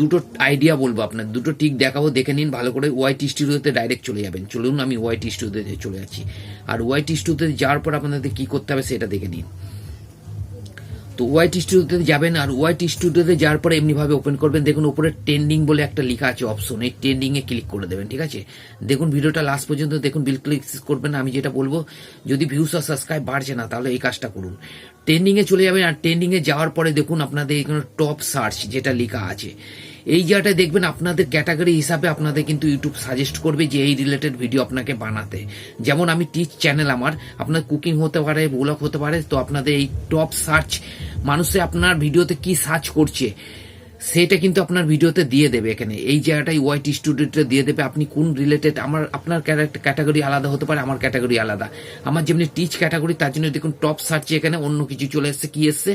দুটো আইডিয়া বলব আপনার দুটো টিক দেখাবো, দেখে নিন, ভালো করে ওয়াইটি স্টুডিওতে ডাইরেক্ট চলে যাবেন। চলুন, আমি ওয়াইটি স্টুডিওতে চলে যাচ্ছি। আর ওয়াইটি স্টুডিওতে যাওয়ার পর আপনাদের কি করতে হবে সেটা দেখে নিন। তো ওয়াইট স্টুডিওতে যাবেন আর ওয়াইট স্টুডিওতে যাওয়ার পরে এমনিভাবে ওপেন করবেন। দেখুন উপরে ট্রেন্ডিং বলে একটা লেখা আছে অপশন এই ট্রেন্ডিং এ ক্লিক করে দেবেন, ঠিক আছে? দেখুন, ভিডিওটা লাস্ট পর্যন্ত দেখুন বিল ক্লিক করবেন। আমি যেটা বলব, যদি ভিউস আর সাবস্ক্রাইব বাড়ছে না, তাহলে এই কাজটা করুন। ট্রেন্ডিং এ চলে যাবেন আর ট্রেন্ডিং এ যাওয়ার পরে দেখুন, আপনাদের এখানে টপ সার্চ যেটা লেখা আছে। এই জায়গাটায় দেখবেন আপনাদের ক্যাটাগরি হিসাবে আপনাদের কিন্তু ইউটিউব সাজেস্ট করবে যে এই রিলেটেড ভিডিও আপনাকে বানাতে। যেমন আমি টিচ চ্যানেল আমার, আপনার কুকিং হতে পারে ব্লগ হতে পারে, তো আপনাদের এই টপ সার্চ মানুষে আপনার ভিডিওতে কি সার্চ করছে? সেটা কিন্তু আপনার ভিডিওতে দিয়ে দেবে এখানে। এই জায়গাটাই ওয়াইট স্টুডিওতে দিয়ে দেবে। আপনি কোন রিলেটেড আমার, আপনার ক্যাটাগরি আলাদা হতে পারে, আমার ক্যাটাগরি আলাদা। আমার যেমনি টিচ ক্যাটাগরি তার জন্য দেখুন টপ সার্চে এখানে অন্য কিছু চলে এসছে। কি এসছে?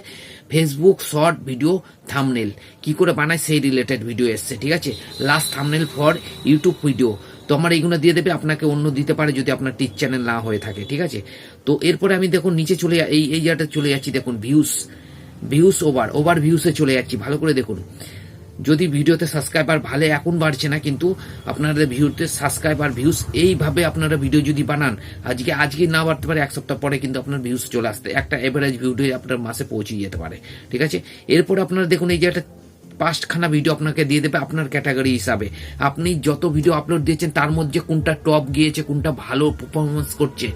ফেসবুক শর্ট ভিডিও থামনেল কি করে বানায়? সেই রিলেটেড ভিডিও এসছে, ঠিক আছে? Last thumbnail for YouTube video তো আমার এইগুলো দিয়ে দেবে, আপনাকে অন্য দিতে পারে যদি আপনার টিচ চ্যানেল না হয়ে থাকে, ঠিক আছে? তো এরপরে আমি দেখুন, নিচে চলে, এই এই জায়গাটা চলে যাচ্ছি, দেখুন ভিউস ভিউস ওভার ওভার ভিউসে চলে যাচ্ছি। ভালো করে দেখুন। যদি ভিডিওতে সাবস্ক্রাইবার ভালো এখন বাড়ছে না, কিন্তু আপনাদের ভিউতে সাবস্ক্রাইবার ভিউস এইভাবে আপনারা ভিডিও যদি বানান, আজকে আজকে না বাড়তে পারে, এক সপ্তাহ পরে কিন্তু আপনার ভিউস চলে আসতে, একটা এভারেজ ভিডিও আপনার মাসে পৌঁছে যেতে পারে। ঠিক আছে? এরপর আপনারা দেখুন, এই যে একটা পাঁচখানা ভিডিও আপনাকে দিয়ে দেবে আপনার ক্যাটাগরি হিসাবে। আপনি যত ভিডিও আপলোড দিয়েছেন, তার মধ্যে কোনটা টপ গিয়েছে, কোনটা ভালো পারফরমেন্স করছে,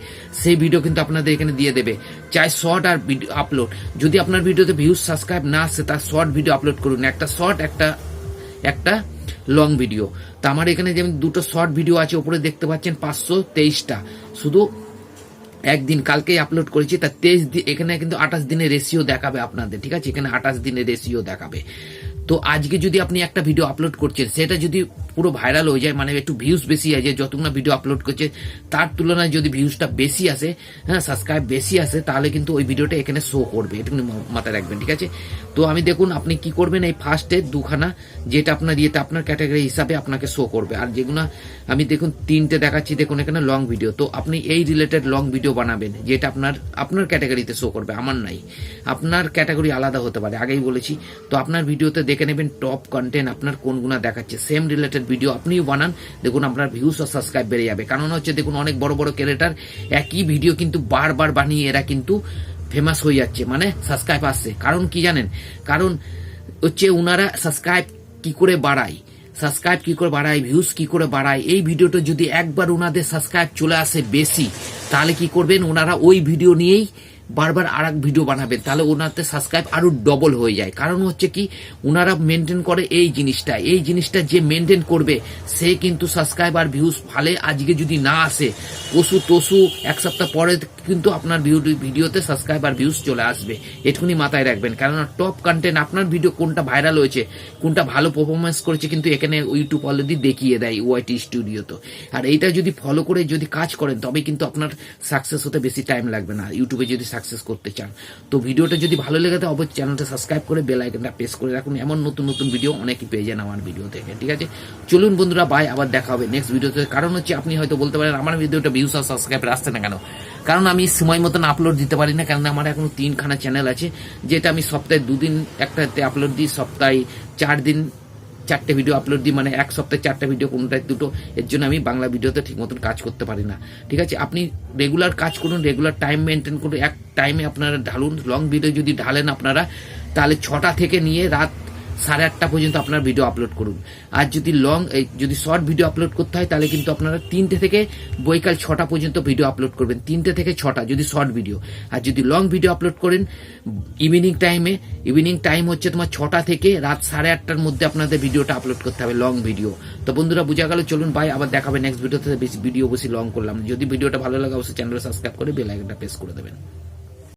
সেই ভিডিও কিন্তু আপনাদের এখানে দিয়ে দেবে। চাই শর্ট আর ভিডিও আপলোড যদি আপনার ভিডিওতে ভিউজ সাবস্ক্রাইব না আসে, তার শর্ট ভিডিও আপলোড করুন। একটা শর্ট একটা একটা লং ভিডিও তো আমার এখানে যেমন দুটো শর্ট ভিডিও আছে, ওপরে দেখতে পাচ্ছেন পাঁচশো তেইশটা। শুধু একদিন, কালকেই আপলোড করেছি তার তেইশ দিন এখানে কিন্তু আঠাশ দিনের রেশিও দেখাবে আপনাদের, ঠিক আছে? এখানে আঠাশ দিনের রেশিও দেখাবে। তো আজকে যদি আপনি একটা ভিডিও আপলোড করছেন, সেটা যদি পুরো ভাইরাল হয়ে যায় মানে একটু ভিউজ বেশি আছে যতগুলো ভিডিও আপলোড করছে, তার তুলনায় যদি ভিউজটা বেশি আসে হ্যাঁ সাবস্ক্রাইব বেশি আসে, তাহলে কিন্তু ওই ভিডিওটা এখানে শো করবে, এটা মাথায় রাখবেন, ঠিক আছে? তো আমি দেখুন, আপনি কি করবেন, এই ফার্স্টে দুখানা, যেটা আপনার ইয়েতে, আপনার ক্যাটাগরি হিসাবে আপনাকে শো করবে। আর যেগুলো আমি দেখুন, তিনটে দেখাচ্ছি, দেখুন, এখানে লং ভিডিও তো আপনি এই রিলেটেড লং ভিডিও বানাবেন, যেটা আপনার আপনার ক্যাটাগরিতে শো করবে, আমার নাই। আপনার ক্যাটাগরি আলাদা হতে পারে, আগেই বলেছি। তো আপনার ভিডিওতে দেখে নেবেন টপ কন্টেন্ট আপনার কোনগুলো দেখাচ্ছে। সেম রিলেটেড ভিডিও আপনিও বানান, দেখুন আপনার ভিউস আর সাবস্ক্রাইব বেড়ে যাবে। কারণ হচ্ছে, দেখুন, অনেক বড় বড় ক্যারেটার একই ভিডিও কিন্তু বারবার বানিয়ে এরা কিন্তু ফেমাস হয়ে যাচ্ছে মানে সাবস্ক্রাইব আসছে। কারণ কি জানেন? কারণ হচ্ছে ওনারা সাবস্ক্রাইব কি করে বাড়ায়? সাবস্ক্রাইব কি করে বাড়ায়? ভিউজ কি করে বাড়ায়? এই ভিডিওটা যদি একবার ওনাদের সাবস্ক্রাইব চলে আসে বেশি, তাহলে কি করবেন? ওনারা ওই ভিডিও নিয়েই বারবার আর এক ভিডিও বানাবেন, তাহলে ওনাতে সাবস্ক্রাইব আরও ডবল হয়ে যায়। কারণ হচ্ছে কি, ওনারা মেনটেন করে এই জিনিসটা এই জিনিসটা যে মেনটেন করবে, সে কিন্তু সাবস্ক্রাইব আর ভিউজ ভালে আজকে যদি না আসে পশু তসু এক সপ্তাহ পরে কিন্তু আপনার ভিডিও- ভিডিওতে সাবস্ক্রাইব আর ভিউজ চলে আসবে। এটুকুনি মাথায় রাখবেন। কারণ টপ কন্টেন্ট আপনার ভিডিও কোনটা ভাইরাল হয়েছে, কোনটা ভালো পারফরমেন্স করেছে কিন্তু এখানে ইউটিউব অলরেডি দেখিয়ে দেয় ওয়াইটি স্টুডিও তো। আর এইটা যদি ফলো করে যদি কাজ করেন তবে কিন্তু আপনার সাকসেস হতে বেশি টাইম লাগবে না ইউটিউবে যদি সাকসেস করতে চান। তো ভিডিওটা যদি ভালো লেগে থাকে, অবশ্যই চ্যানেলটা সাবস্ক্রাইব করে বেল আইকনটা প্রেস করে রাখুন। এমন নতুন নতুন ভিডিও অনেকই পেয়ে যান আমার ভিডিও থেকে ঠিক আছে? চলুন বন্ধুরা বাই আবার দেখা হবে। নেক্সট ভিডিওতে কারণ হচ্ছে আপনি হয়তো বলতে পারেন, আমার ভিডিওটা ভিউস আর সাবস্ক্রাইব আসছে না কেন? কারণ আমি সময় মতন আপলোড দিতে পারি না কারণ আমার এখনও তিনখানা চ্যানেল আছে, যেটা আমি সপ্তাহে দুদিন একটাতে আপলোড দিই, সপ্তাহে চার দিন চারটে ভিডিও আপলোড দিই মানে এক সপ্তাহে চারটে ভিডিও কোনোটায় দুটো, এর জন্য আমি বাংলা ভিডিওতে ঠিক মতন কাজ করতে পারি না। ঠিক আছে? আপনি রেগুলার কাজ করুন রেগুলার টাইম মেনটেন করুন, এক টাইমে আপনারা ঢালুন লং ভিডিও যদি ঢালেন আপনারা, তাহলে ছটা থেকে নিয়ে রাত সাড়ে আটটা পর্যন্ত আপনার ভিডিও আপলোড করুন। আর যদি লং যদি শর্ট ভিডিও আপলোড করতে হয়, তাহলে কিন্তু আপনারা তিনটে থেকে বৈকাল ছটা পর্যন্ত ভিডিও আপলোড করবেন। তিনটে থেকে ছটা, যদি শর্ট ভিডিও আর যদি লং ভিডিও আপলোড করেন ইভিনিং টাইমে ইভিনিং টাইম হচ্ছে তোমার ছটা থেকে রাত সাড়ে আটটার মধ্যে আপনাদের ভিডিওটা আপলোড করতে হবে লং ভিডিও তো বন্ধুরা, বোঝা গেল, চলুন ভাই আবার দেখাবে নেক্সট ভিডিওতে বেশি ভিডিও বেশি লং করলাম। যদি ভিডিওটা ভালো লাগে, অবশ্যই চ্যানেলটা সাবস্ক্রাইব করে বেল আইকনটা প্রেস করে দেবেন।